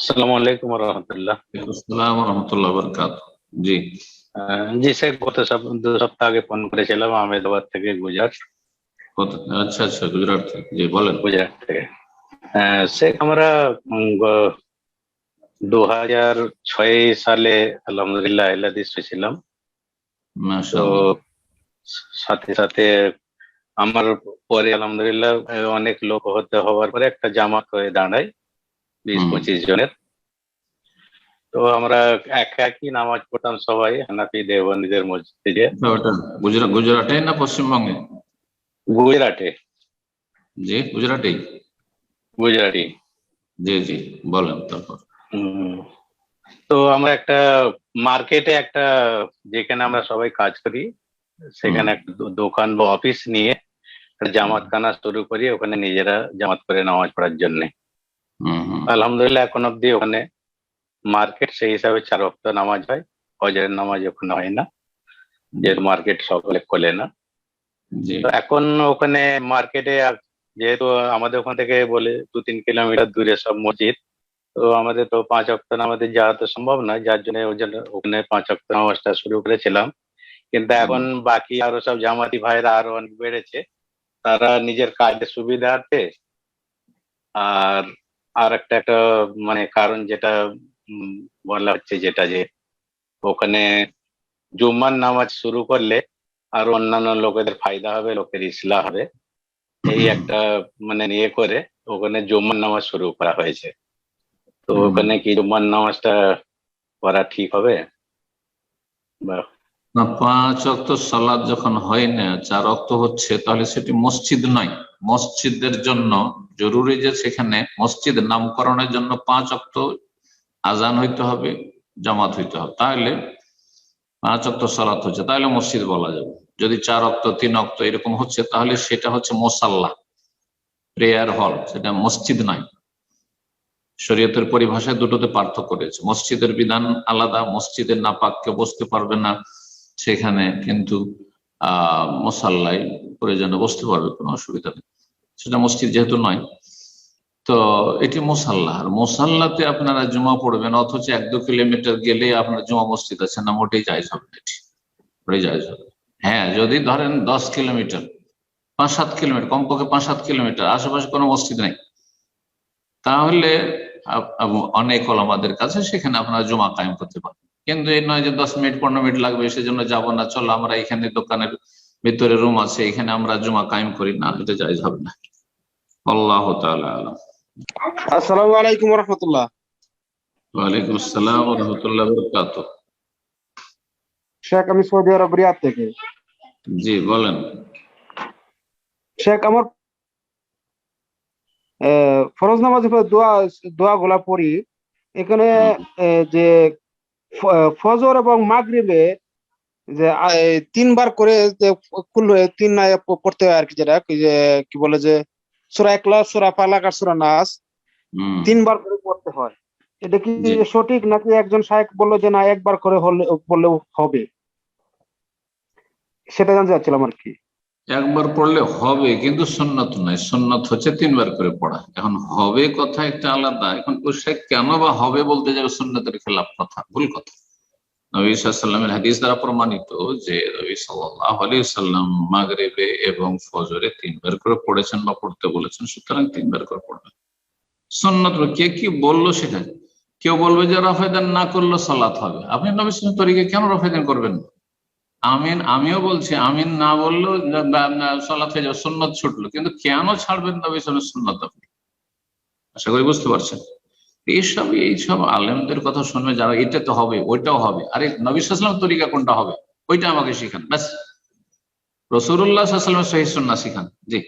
আসসালামু আলাইকুম রহমতুল্লাহ আসসালাম রহমতুল্লাহ বরকাত জি জি স্যার গত সপ- দু সপ্তাহ আগে ফোন করেছিলাম আহমেদাবাদ থেকে গুজরাট কত- আচ্ছা আচ্ছা গুজরাট থেকে জি বলেন গুজরাট থেকে আহ, শেখ আমরা দু হাজার ছয় সালে আলহামদুলিল্লাহ আহলাদিস হয়েছিলাম তো মাশাআল্লাহ। সাথে সাথে আমার পরে আলহামদুলিল্লাহ আহ, অনেক লোক হতে হওয়ার পরে একটা জামাত হয়ে দাঁড়ায় বিশ পঁচিশ জনের। তো আমরা এক একই নামাজ পড়তাম সবাই হানাফি দেওবন্দীদের মসজিদে। গুজরাট গুজরাটে না পশ্চিমবঙ্গে? গুজরাটে। জি গুজরাটেই। গুজরাটি। জি জি বলেন তারপর। তো আমরা একটা মার্কেটে একটা যেখানে আমরা সবাই কাজ করি সেখানে একটা দোকান বা অফিস নিয়ে একটা জামাত খানা শুরু করি ওখানে নিজেরা জামাত করে নামাজ পড়ার জন্যে। আলহামদুলিল্লাহ এখন অব্দি ওখানে মার্কেট সেই হিসাবে চার ওয়াক্ত নামাজ হয়। ফজরের নামাজ ওখানে হয় না। যেহেতু মার্কেট সকলে খোলে না। এখন ওখানে মার্কেটে যেহেতু আমাদের ওখান থেকে বলে দু তিন কিলোমিটার দূরে সব মসজিদ তো আমাদের তো পাঁচ অক্ট নামাজে যাওয়া তো সম্ভব নয়। যার জন্য ওই জন্য ওখানে পাঁচ অক্ট নামাজটা শুরু করেছিলাম। কিন্তু এখন বাকি আরও সব জামাতি ভাইরা আরও অনেক বেড়েছে। তারা নিজের কাজের সুবিধার্থে আর আর একটা একটা মানে কারণ যেটা বলা হচ্ছে যেটা যে ওখানে জুম্মার নামাজ শুরু করলে আর অন্যান্য লোকেদের ফায়দা হবে লোকের ইসলা হবে। এই একটা মানে ইয়ে করে ওখানে জুম্মার নামাজ শুরু করা হয়েছে। তো ওখানে কি জুম্মার নামাজটা করা ঠিক হবে? বা না পাঁচ অক্ত সালাদ যখন হয় না চার অক্ত হচ্ছে তাহলে সেটি মসজিদ নয়। মসজিদের জন্য জরুরি যে সেখানে মসজিদ নামকরণের জন্য পাঁচ অক্ত আজান হইতে হবে, জামাত হইতে হবে। তাহলে পাঁচ অক্ত সালাত হচ্ছে, তাহলে মসজিদ বলা যাবে। যদি চার অক্ত তিন অক্ত এরকম হচ্ছে, তাহলে সেটা হচ্ছে মোসাল্লা, প্রেয়ার হল, সেটা মসজিদ নয়। শরীয়তের পরিভাষায় দুটোতে পার্থক্য রয়েছে। মসজিদের বিধান আলাদা, মসজিদের নাপাককে বসতে পারবে না, সেখানে কিন্তু, আহ মশাল্লায় প্রয়োজনে বসতে পারবে, কোনো অসুবিধা নেই। সেটা মসজিদ যেহেতু নয়, তো এটি মোসাল্লা আর মোসাল্লাতে আপনারা জমা পড়বেন, অথচ এক দু কিলোমিটার গেলে আপনার জমা মসজিদ আছে না, মোটেই যাইজ হবে এটি। যাইজ হবে হ্যাঁ যদি ধরেন দশ কিলোমিটার, পাঁচ সাত কিলোমিটার, কমপক্ষে পাঁচ সাত কিলোমিটার, আশেপাশে কোনো মসজিদ নেই, তাহলে অনেক আমাদের কাছে সেখানে আপনারা জমা কায়েম করতে পারেন কিন্তু এই নয় যে দশ মিনিট, পনেরো মিনিট লাগবে, সেজন্য যাব না, চলো, আমরা এখানে দোকানের ভিতরে রুম আছে, এখানে আমরা জমা কায়েম করি, না, এটা যাইজ হবে না। আল্লাহ আসসালামু আলাইকুম রহমতুল্লাহ। ওয়ালাইকুম আসসালাম রাহমাতুল্লাহি ওয়া বারাকাতুহু। শেখ আমি সৌদি আরব রিয়াদ থেকে। জি বলেন। শেখ আমার ফরজ নামাজ দোয়া দোয়া গোলা পড়ি। এখানে যে ফজর এবং মাগরিবে যে তিনবার করে যে কুল তিন পড়তে হয় আর কি যেটা যে কি বলে যে সূরা একলাস সূরা ফালাক আর সূরা নাস তিনবার করে পড়তে হয়। এটা কি সঠিক নাকি একজন শায়েখ বলল যে না একবার করে হলে বললেও হবে? সেটা জানতে চাচ্ছিলাম আর কি। একবার পড়লে হবে কিন্তু সন্ন্যত নয়। সন্ন্যত হচ্ছে তিনবার করে পড়া। এখন হবে কথা একটা আলাদা। এখন ও সে কেন বা হবে বলতে যাবে সন্ন্যতের খেলাফ কথা ভুল কথা। নবী সাল্লামের হাদিস দ্বারা প্রমাণিত যে নবী সাল্লাহ আলী সাল্লাম মাগরেবে এবং ফজরে তিনবার করে পড়েছেন বা পড়তে বলেছেন, সুতরাং তিনবার করে পড়বেন। সন্ন্যত কে কি বলল সেটা? কেউ বলবে যে রফেদান না করলে সালাত হবে। আপনি নবী সাল্লাম তরিকে কেন রফেদান করবেন আমিন, আমিও বলছি, আমিন না বললেও সলাৎ হয়ে যাবে, সুন্নত ছুটলো। কিন্তু কেন ছাড়বেন নবী সালের সুন্নত আপনি? আশা করি বুঝতে পারছেন। এইসব এইসব আলেমদের কথা শুনবে যারা, এটা তো হবে, ওইটাও হবে। আরে নবিসাম সাল্লাম তরিকা কোনটা হবে? ওইটা আমাকে শিখান, ব্যাস। রসুরুল্লাহ সাল্লামের সহি সুন্না শিখান, জি।